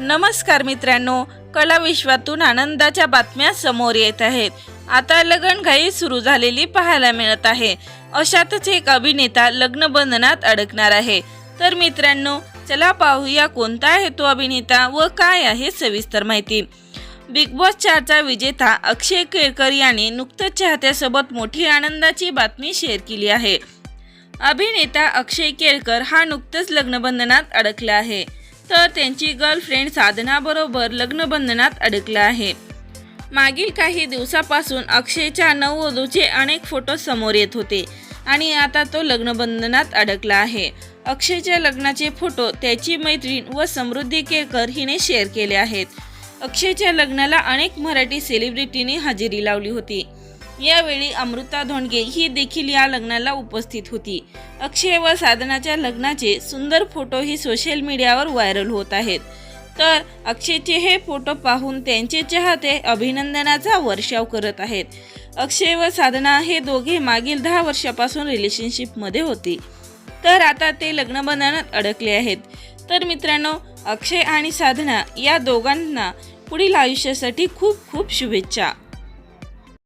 नमस्कार मित्रांनो कला विश्वातून आनंदाच्या बातम्या समोर येत आहेत. आता लगनघाई सुरू झालेली पाहायला मिळत आहे. अशातच एक अभिनेता लग्न बंधनात अडकणार आहे. तर मित्रांनो चला पाहूया कोणता आहे तो अभिनेता व काय आहे सविस्तर माहिती. बिग बॉस चारचा विजेता अक्षय केळकर याने नुकतंच चाहत्यासोबत मोठी आनंदाची बातमी शेअर केली आहे. अभिनेता अक्षय केळकर हा नुकतंच लग्नबंधनात अडकला आहे. तर त्यांची गर्लफ्रेंड साधनाबरोबर लग्नबंधनात अडकलं आहे. मागील काही दिवसापासून अक्षयच्या नववधूचे अनेक फोटो समोर येत होते आणि आता तो लग्नबंधनात अडकला आहे. अक्षयच्या लग्नाचे फोटो त्याची मैत्रीण व समृद्धी केळकर हिने शेअर केले आहेत. अक्षयच्या लग्नाला अनेक मराठी सेलिब्रिटींनी हजेरी लावली होती. यावेळी अमृता धोंडगे ही देखील या लग्नाला उपस्थित होती. अक्षय व साधनाच्या लग्नाचे सुंदर फोटोही सोशल मीडियावर व्हायरल होत आहेत. तर अक्षयचे हे फोटो पाहून त्यांचे चाहते अभिनंदनाचा वर्षाव करत आहेत. अक्षय व साधना हे दोघे मागील दहा वर्षापासून रिलेशनशिपमध्ये होते. तर आता ते लग्नबंधनात अडकले आहेत. तर मित्रांनो अक्षय आणि साधना या दोघांना पुढील आयुष्यासाठी खूप खूप शुभेच्छा.